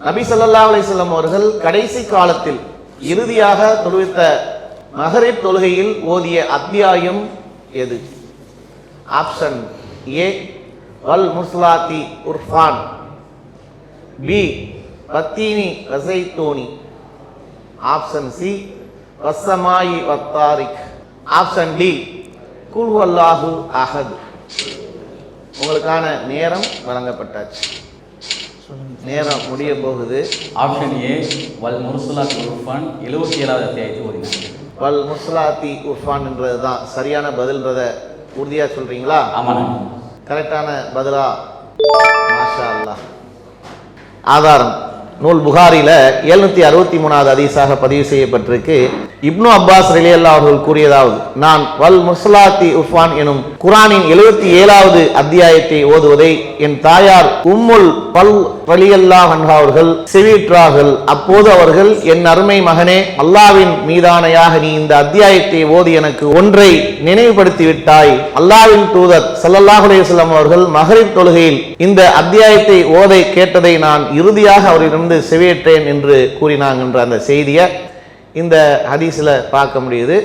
நபி சல்லா அலைஹி அவர்கள் கடைசி காலத்தில் இறுதியாக தொழுவித்த மகரிப் தொழுகையில் ஓதிய அத்தியாயம் எது? ஆப்ஷன் ஏ வல் முஸ்லாத்தி உர்ஃபான். பி பத்தீனி ரசைத்தோனி ஆப்ஷன் சி வசமாயி வத்தாரிக். ஆப்ஷன் டி குல் அஹத். உங்களுக்கான நேரம் வழங்கப்பட்டாச்சு. நேரம் முடிய போகுது. ஆப்ஷன் ஏ வல் முர்சுலாத் உர்ஃபான் எழுபத்தி ஏழாவது அத்தியாயத்தை ஓதினார் வல் முஸ்லாத்தி உர்ஃபான் என்றது தான் சரியான பதில்ன்றத உறுதியாக சொல்றீங்களா? ஆமாண்ணா. கரெக்டான பதிலா? மாஷா அல்லாஹ் ஆதாரம். நூல் புகாரில எழுநூத்தி அறுபத்தி மூணாவது ஹதீஸாக பதிவு செய்யப்பட்டிருக்கு. இப்னு அப்பாஸ் ரலியல்லா அவர்கள் கூறியதாவது நான் வல் முஸ்லாத்தி உஃபான் எனும் குரானின் எழுபத்தி ஏழாவது அத்தியாயத்தை ஓதுவதை என் தாயார் உம்முல் பல் ரலியல்லா அவர்கள் செவியுற்றார்கள். அப்போது அவர்கள் என் அருமை மகனே அல்லாவின் மீதானையாக நீ இந்த அத்தியாயத்தை ஓதி எனக்கு ஒன்றை நினைவுபடுத்தி விட்டாய் அல்லாவின் தூதர் ஸல்லல்லாஹு அலைஹி அவர்கள் மகரிப் தொழுகையில் இந்த அத்தியாயத்தை ஓதை கேட்டதை நான் இறுதியாக அவரிடமிருந்து செவியேற்றேன் என்று கூறினாங்க என்ற அந்த செய்தியை இந்த ஹதீஸில் பார்க்க முடியுது.